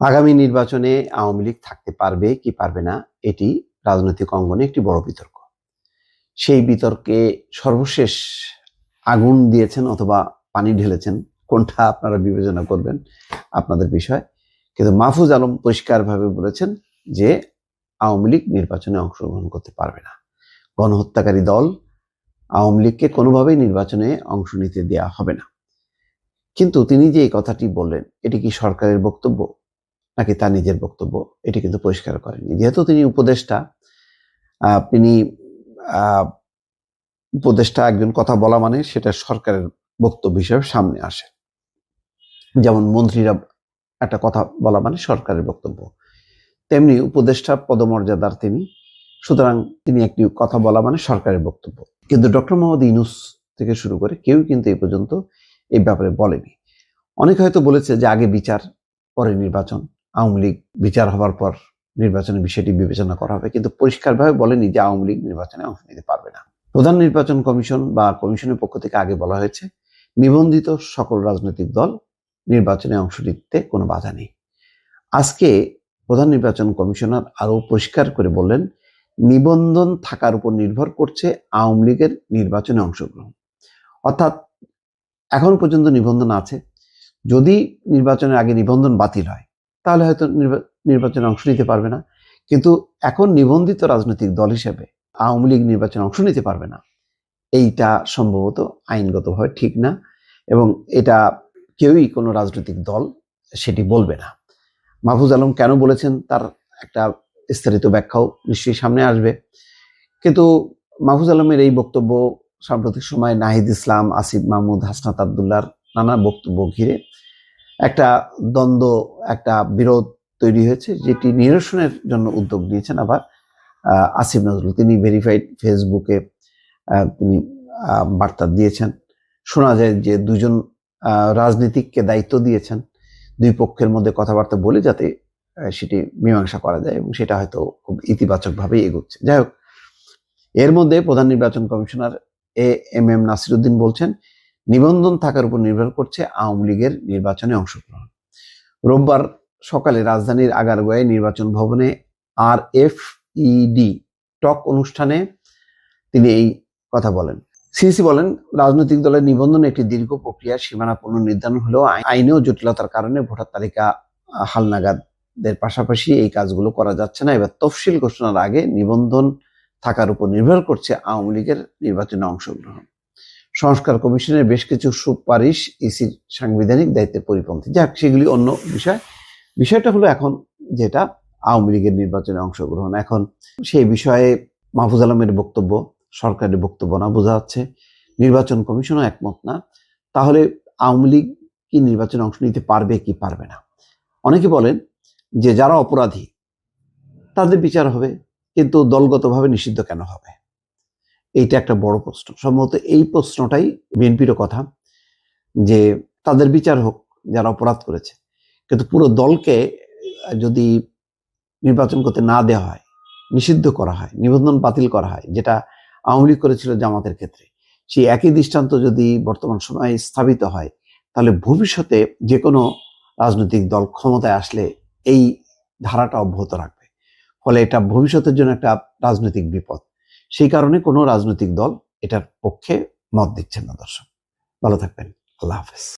আগামী নির্বাচনে আওয়ামী লীগ থাকতে পারবে কি পারবে না, এটি রাজনৈতিক অঙ্গনে একটি বড় বিতর্ক। সেই বিতর্কে সর্বশেষ আগুন দিয়েছেন অথবা পানি ঢেলেছেন, কোনটা আপনারা বিবেচনা করবেন আপনাদের বিষয়। কিন্তু মাহফুজ আলম পরিষ্কারভাবে বলেছেন যে আওয়ামী লীগ নির্বাচনে অংশগ্রহণ করতে পারবে না। গণহত্যাকারী দল আওয়ামী লীগকে কোনোভাবেই নির্বাচনে অংশ নিতে দেওয়া হবে না। কিন্তু তিনি যে এই কথাটি বললেন, এটি কি সরকারের বক্তব্য? নাকি তার নিজের বক্তব্য, এটি কিন্তু পরিষ্কার করেননি। যেহেতু তিনি উপদেষ্টা তিনি উপদেষ্টা একজন কথা বলা মানে সেটা সরকারের বক্তব্য হিসেবে সামনে আসে। যেমন মন্ত্রীরা একটা কথা বলা মানে সরকারের বক্তব্য। তেমনি উপদেষ্টা পদমর্যাদার তিনি, সুতরাং তিনি একটি কথা বলা মানে সরকারের বক্তব্য। কিন্তু ডক্টর মোহাম্মদ ইনুস থেকে শুরু করে কেউ কিন্তু এই পর্যন্ত এই ব্যাপারে বলেনি। অনেকে হয়তো বলেছে যে আগে বিচার, পরে নির্বাচন। আওয়ামী লীগ বিচার হওয়ার পর নির্বাচনের বিষয়টি বিবেচনা করা হবে। কিন্তু পরিষ্কারভাবে বলেনি যে আওয়ামী লীগ নির্বাচনে অংশ নিতে পারবে না। প্রধান নির্বাচন কমিশন বা কমিশনের পক্ষ থেকে আগে বলা হয়েছে, নিবন্ধিত সকল রাজনৈতিক দল নির্বাচনে অংশ নিতে কোনো বাধা নেই। আজকে প্রধান নির্বাচন কমিশনার আরও পরিষ্কার করে বললেন, নিবন্ধন থাকার উপর নির্ভর করছে আওয়ামী লীগের নির্বাচনে অংশগ্রহণ। অর্থাৎ এখন পর্যন্ত নিবন্ধন আছে। যদি নির্বাচনের আগে নিবন্ধন বাতিল হয় তাহলে হয়তো নির্বা- নির্বাচনে অংশ নিতে পারবে না। কিন্তু এখন নিবন্ধিত রাজনৈতিক দল হিসেবে আওয়ামী লীগ নির্বাচনে অংশ নিতে পারবে না। এইটা সম্ভবত আইনগতভাবে ঠিক না এবং এটা কেউই কোনো রাজনৈতিক দল সেটি বলবে না। মাহফুজ আলম কেন বলেছেন তার একটা বিস্তারিত ব্যাখ্যাও নিশ্চয়ই সামনে আসবে। কিন্তু মাহফুজ আলমের এই বক্তব্য সাম্প্রতিক সময়ে নাহিদ ইসলাম, আসিফ মাহমুদ, হাসনাত আবদুল্লার নানা বক্তব্য ঘিরে একটা দ্বন্দ্ব, একটা বিরোধ তৈরি হয়েছে, যেটি নিরসনের জন্য উদ্যোগ নিয়েছেন আবার আসিফ নজরুল। তিনি ভেরিফাইড ফেসবুকে তিনি বার্তা দিয়েছেন। শোনা যায় যে দুজন রাজনীতিককে দায়িত্ব দিয়েছেন। দুই পক্ষের মধ্যে কথাবার্তা বলে যাতে সেটি মীমাংসা করা যায় এবং সেটা হয়তো খুব ইতিবাচকভাবেই এগোচ্ছে। যাই হোক, এর মধ্যে প্রধান নির্বাচন commissioner A M M Nasiruddin বলছেন নিবন্ধন থাকার উপর নির্ভর করছে আওয়ামী লীগের নির্বাচনে অংশগ্রহণ। রোববার সকালে রাজধানীর আগারগোয়ায় নির্বাচন ভবনে আর এফ ইডি টক অনুষ্ঠানে তিনি এই কথা বলেন। সিসি বলেন, রাজনৈতিক দলের নিবন্ধন একটি দীর্ঘ প্রক্রিয়া, সীমানা পুনর্নির্ধারণ হলেও আই- আইনেও জটিলতার কারণে ভোটার তালিকা হালনাগাদের পাশাপাশি এই কাজগুলো করা যাচ্ছে না। এবার তফসিল ঘোষণার আগে নিবন্ধন থাকার উপর নির্ভর করছে আওয়ামী লীগের নির্বাচনে অংশগ্রহণ। সংস্কার কমিশনের বেশ কিছু সুপারিশ ইসির সাংবিধানিক দায়িত্বের পরিপন্থী। যাক, সেগুলি অন্য বিষয়। বিষয়টা হলো এখন যেটা আওয়ামী লীগের নির্বাচনে অংশগ্রহণ। এখন সেই বিষয়ে মাহফুজ আলমের বক্তব্য, সরকারের বক্তব্য না, বোঝা যাচ্ছে। নির্বাচন কমিশনও একমত না। তাহলে আওয়ামী লীগ কি নির্বাচনে অংশ নিতে পারবে কি পারবে না? অনেকে বলেন যে যারা অপরাধী, তাদের বিচার হবে, কিন্তু দলগতভাবে নিষিদ্ধ কেন হবে? এইটা একটা বড় প্রশ্ন। সম্ভবত এই প্রশ্নটাই বিএনপিরও কথা যে তাদের বিচার হোক, যারা অপরাধ করেছে। কিন্তু পুরো দলকে যদি নির্বাচন করতে না দেওয়া হয়, নিষিদ্ধ করা হয়, নিবন্ধন বাতিল করা হয়, যেটা আওয়ামী লীগ করেছিল জামাতের ক্ষেত্রে, সেই একই দৃষ্টান্ত যদি বর্তমান সময়ে স্থাপিত হয়, তাহলে ভবিষ্যতে যে কোনো রাজনৈতিক দল ক্ষমতায় আসলে এই ধারাটা অব্যাহত রাখবে। ফলে এটা ভবিষ্যতের জন্য একটা রাজনৈতিক বিপদ। সেই কারণে কোনো রাজনৈতিক দল এটার পক্ষে মত দিচ্ছেন না দর্শক। ভালো থাকবেন। আল্লাহ হাফেজ।